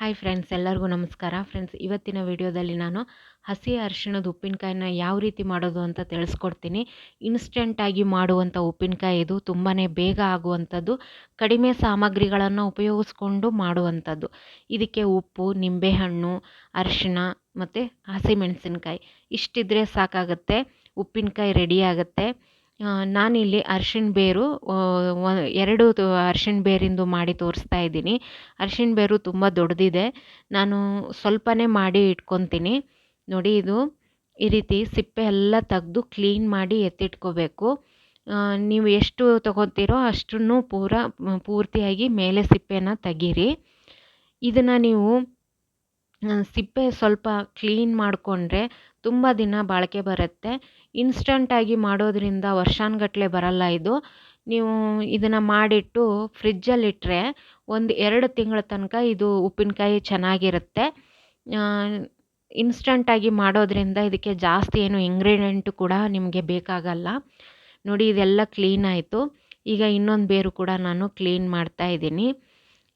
Hi friends ಎಲ್ಲರಿಗೂ ನಮಸ್ಕಾರ. Friends ಇವತ್ತಿನ ವಿಡಿಯೋದಲ್ಲಿ ನಾನು ಹಸಿ ಅರಿಶಿಣದ ಉಪ್ಪಿನಕಾಯಿನ ಯಾವ ರೀತಿ ಮಾಡೋದು ಅಂತ ತಿಳಿಸ್ಕೊಡ್ತೀನಿ. ಇನ್ಸ್ಟೆಂಟಾಗಿ ಮಾಡುವಂಥ ಉಪ್ಪಿನಕಾಯಿ ಇದು. ತುಂಬಾ ಬೇಗ ಆಗುವಂಥದ್ದು. ಕಡಿಮೆ ಸಾಮಗ್ರಿಗಳನ್ನು ಉಪಯೋಗಿಸ್ಕೊಂಡು ಮಾಡುವಂಥದ್ದು. ಇದಕ್ಕೆ ಉಪ್ಪು ನಿಂಬೆಹಣ್ಣು ಅರಿಶಿಣ ಮತ್ತು ಹಸಿಮೆಣಸಿನ್ಕಾಯಿ. ಇಷ್ಟಿದ್ರೆ ಸಾಕಾಗುತ್ತೆ. ಉಪ್ಪಿನಕಾಯಿ ರೆಡಿ ಆಗುತ್ತೆ. ಆ, ನಾನಿಲ್ಲಿ ಅರ್ಶಿನ ಬೇರು ಎರಡು ಅರ್ಶಿನ ಬೇರಿಂದು ಮಾಡಿ ತೋರಿಸ್ತಾ ಇದ್ದೀನಿ. ಅರ್ಶಿನ ಬೇರು ತುಂಬ ದೊಡ್ಡದಿದೆ ನಾನು ಸ್ವಲ್ಪನೇ ಮಾಡಿ ಇಟ್ಕೊತೀನಿ. ನೋಡಿ ಇದು, ಈ ರೀತಿ ಸಿಪ್ಪೆ ಎಲ್ಲ ತೆಗೆದು ಕ್ಲೀನ್ ಮಾಡಿ ಎತ್ತಿಟ್ಕೋಬೇಕು. ನೀವು ಎಷ್ಟು ತಗೋತೀರೋ ಅಷ್ಟನ್ನು ಪೂರ, ಪೂರ್ತಿಯಾಗಿ ಮೇಲೆ ಸಿಪ್ಪೆನ ತೆಗೀರಿ. ಇದನ್ನು ನೀವು ಸಿಪ್ಪೆ ಸ್ವಲ್ಪ ಕ್ಲೀನ್ ಮಾಡಿಕೊಂಡ್ರೆ ತುಂಬ ದಿನ ಬಾಳಿಕೆ ಬರುತ್ತೆ. ಇನ್ಸ್ಟಂಟಾಗಿ ಮಾಡೋದ್ರಿಂದ ವರ್ಷಾನುಗಟ್ಲೆ ಬರಲ್ಲ ಇದು. ನೀವು ಇದನ್ನು ಮಾಡಿಟ್ಟು ಫ್ರಿಜ್ಜಲ್ಲಿಟ್ಟರೆ ಒಂದು ಎರಡು ತಿಂಗಳ ತನಕ ಇದು ಉಪ್ಪಿನಕಾಯಿ ಚೆನ್ನಾಗಿರುತ್ತೆ. ಇನ್ಸ್ಟಂಟಾಗಿ ಮಾಡೋದ್ರಿಂದ ಇದಕ್ಕೆ ಜಾಸ್ತಿ ಏನು ಇಂಗ್ರೀಡಿಯೆಂಟು ಕೂಡ ನಿಮಗೆ ಬೇಕಾಗಲ್ಲ. ನೋಡಿ, ಇದೆಲ್ಲ ಕ್ಲೀನ್ ಆಯಿತು. ಈಗ ಇನ್ನೊಂದು ಬೇರು ಕೂಡ ನಾನು ಕ್ಲೀನ್ ಮಾಡ್ತಾ ಇದ್ದೀನಿ.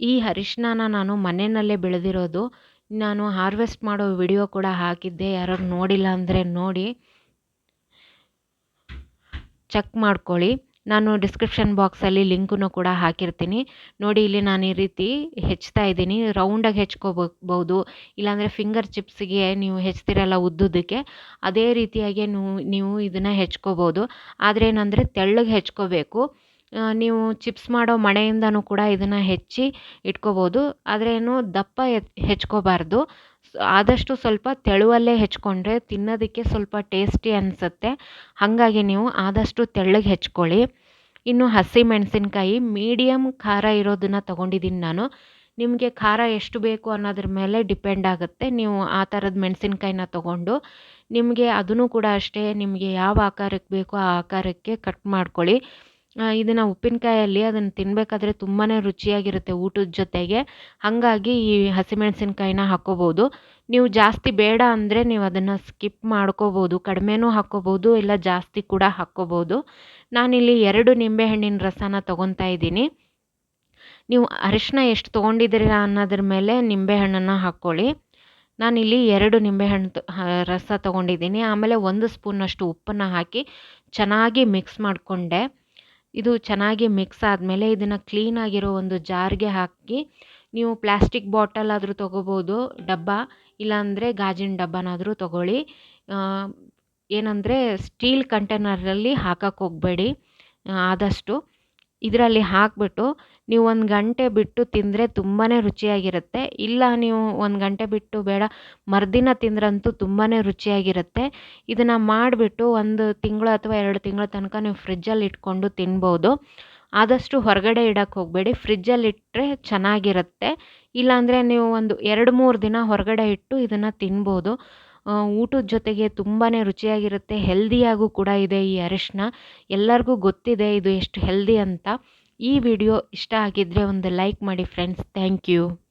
ಈ ಅರಿಶಿಣನ ನಾನು ಮನೆಯಲ್ಲೇ ಬೆಳೆದಿರೋದು ನಾನು ಹಾರ್ವೆಸ್ಟ್ ಮಾಡೋ ವಿಡಿಯೋ ಕೂಡ ಹಾಕಿದ್ದೆ. ಯಾರು ನೋಡಿಲ್ಲ ಅಂದರೆ ನೋಡಿ. ಚೆಕ್ ಮಾಡ್ಕೊಳ್ಳಿ. ನಾನು ಡಿಸ್ಕ್ರಿಪ್ಷನ್ ಬಾಕ್ಸಲ್ಲಿ ಲಿಂಕನ್ನು ಕೂಡ ಹಾಕಿರ್ತೀನಿ. ನೋಡಿ, ಇಲ್ಲಿ ನಾನು ಈ ರೀತಿ ಹೆಚ್ತಾ ಇದ್ದೀನಿ. ರೌಂಡಾಗಿ ಹೆಚ್ಕೋಬಹುದು ಇಲ್ಲಾಂದರೆ ಫಿಂಗರ್ ಚಿಪ್ಸ್ಗೆ ನೀವು ಹೆಚ್ತಿರಲ್ಲ ಉದ್ದುದಕ್ಕೆ ಅದೇ ರೀತಿಯಾಗಿ ನೀವು ನೀವು ಇದನ್ನು ಹೆಚ್ಕೋಬೋದು. ಆದರೆ ಏನಂದರೆ ತೆಳ್ಳಗೆ ಹೆಚ್ಕೋಬೇಕು. ನೀವು ಚಿಪ್ಸ್ ಮಾಡೋ ಮಣೆಯಿಂದನೂ ಕೂಡ ಇದನ್ನು ಹೆಚ್ಚಿ ಇಟ್ಕೋಬೋದು. ಏನು ದಪ್ಪ ಹೆಚ್ಕೋಬಾರ್ದು. ಆದಷ್ಟು ಸ್ವಲ್ಪ ತೆಳುವಲ್ಲೇ ಹೆಚ್ಕೊಂಡ್ರೆ ತಿನ್ನೋದಕ್ಕೆ ಸ್ವಲ್ಪ ಟೇಸ್ಟಿ ಅನಿಸುತ್ತೆ. ಹಾಗಾಗಿ ನೀವು ಆದಷ್ಟು ತೆಳ್ಳಗೆ ಹೆಚ್ಕೊಳ್ಳಿ. ಇನ್ನು ಹಸಿ ಮೆಣಸಿನ್ಕಾಯಿ ಮೀಡಿಯಮ್ ಖಾರ ಇರೋದನ್ನು ತೊಗೊಂಡಿದ್ದೀನಿ ನಾನು. ನಿಮಗೆ ಖಾರ ಎಷ್ಟು ಬೇಕು ಅನ್ನೋದ್ರ ಮೇಲೆ ಡಿಪೆಂಡ್ ಆಗುತ್ತೆ. ನೀವು ಆ ಥರದ ಮೆಣಸಿನ್ಕಾಯಿನ ತೊಗೊಂಡು ನಿಮಗೆ ಅದನ್ನು ಕೂಡ ಅಷ್ಟೇ ನಿಮಗೆ ಯಾವ ಆಕಾರಕ್ಕೆ ಬೇಕೋ ಆ ಆಕಾರಕ್ಕೆ ಕಟ್ ಮಾಡ್ಕೊಳ್ಳಿ. ಇದನ್ನು ಉಪ್ಪಿನಕಾಯಲ್ಲಿ ಅದನ್ನು ತಿನ್ನಬೇಕಾದ್ರೆ ತುಂಬಾ ರುಚಿಯಾಗಿರುತ್ತೆ ಊಟದ ಜೊತೆಗೆ. ಹಾಗಾಗಿ ಈ ಹಸಿಮೆಣಸಿನ್ಕಾಯಿನ ಹಾಕ್ಕೋಬೋದು ನೀವು ಜಾಸ್ತಿ ಬೇಡ ಅಂದರೆ ನೀವು ಅದನ್ನು ಸ್ಕಿಪ್ ಮಾಡ್ಕೋಬೋದು. ಕಡಿಮೆನೂ ಹಾಕ್ಕೋಬೋದು ಇಲ್ಲ ಜಾಸ್ತಿ ಕೂಡ ಹಾಕ್ಕೋಬೋದು ನಾನಿಲ್ಲಿ ಎರಡು ನಿಂಬೆಹಣ್ಣಿನ ರಸನ ತೊಗೊತಾ ಇದ್ದೀನಿ. ನೀವು ಅರಿಶಿನ ಎಷ್ಟು ತೊಗೊಂಡಿದ್ದೀರಿ ಅನ್ನೋದ್ರ ಮೇಲೆ ನಿಂಬೆಹಣ್ಣನ್ನು ಹಾಕ್ಕೊಳ್ಳಿ ನಾನಿಲ್ಲಿ ಎರಡು ನಿಂಬೆಹಣ್ಣು ರಸ ತೊಗೊಂಡಿದ್ದೀನಿ. ಆಮೇಲೆ ಒಂದು ಸ್ಪೂನಷ್ಟು ಉಪ್ಪನ್ನು ಹಾಕಿ ಚೆನ್ನಾಗಿ ಮಿಕ್ಸ್ ಮಾಡಿಕೊಂಡೆ. ಇದು ಚೆನ್ನಾಗಿ ಮಿಕ್ಸ್ ಆದಮೇಲೆ ಇದನ್ನು ಕ್ಲೀನಾಗಿರೋ ಒಂದು ಜಾರ್ಗೆ ಹಾಕಿ ನೀವು ಪ್ಲಾಸ್ಟಿಕ್ ಬಾಟಲ್ ಆದರೂ ತೊಗೋಬೋದು, ಡಬ್ಬ, ಇಲ್ಲಾಂದರೆ ಗಾಜಿನ ಡಬ್ಬನಾದರೂ ತೊಗೊಳ್ಳಿ. ಏನಂದರೆ ಸ್ಟೀಲ್ ಕಂಟೈನರಲ್ಲಿ ಹಾಕಕ್ಕೆ ಹೋಗಬೇಡಿ ಆದಷ್ಟು. ಇದರಲ್ಲಿ ಹಾಕಿಬಿಟ್ಟು ನೀವು ಒಂದು ಗಂಟೆ ಬಿಟ್ಟು ತಿಂದರೆ ತುಂಬಾ ರುಚಿಯಾಗಿರುತ್ತೆ. ಇಲ್ಲ ನೀವು ಒಂದು ಗಂಟೆ ಬಿಟ್ಟು ಬೇಡ, ಮರುದಿನ ತಿಂದ್ರಂತೂ ತುಂಬಾ ರುಚಿಯಾಗಿರುತ್ತೆ. ಇದನ್ನು ಮಾಡಿಬಿಟ್ಟು ಒಂದು ತಿಂಗಳು ಅಥವಾ ಎರಡು ತಿಂಗಳ ತನಕ ನೀವು ಫ್ರಿಜ್ಜಲ್ಲಿ ಇಟ್ಕೊಂಡು ತಿನ್ಬೋದು. ಆದಷ್ಟು ಹೊರಗಡೆ ಇಡೋಕ್ಕೆ ಹೋಗಬೇಡಿ. ಫ್ರಿಜ್ಜಲ್ಲಿ ಇಟ್ಟರೆ ಚೆನ್ನಾಗಿರುತ್ತೆ. ಇಲ್ಲಾಂದರೆ ನೀವು ಒಂದು ಎರಡು ಮೂರು ದಿನ ಹೊರಗಡೆ ಇಟ್ಟು ಇದನ್ನು ತಿನ್ಬೋದು. ಊಟದ ಜೊತೆಗೆ ತುಂಬಾ ರುಚಿಯಾಗಿರುತ್ತೆ. ಹೆಲ್ದಿಯಾಗೂ ಕೂಡ ಇದೆ ಈ ಅರಿಶಿನ ಎಲ್ಲರಿಗೂ ಗೊತ್ತಿದೆ ಇದು ಎಷ್ಟು ಹೆಲ್ದಿ ಅಂತ. ಈ ವಿಡಿಯೋ ಇಷ್ಟ ಆಗಿದ್ದರೆ ಒಂದು ಲೈಕ್ ಮಾಡಿ ಫ್ರೆಂಡ್ಸ್. Thank you.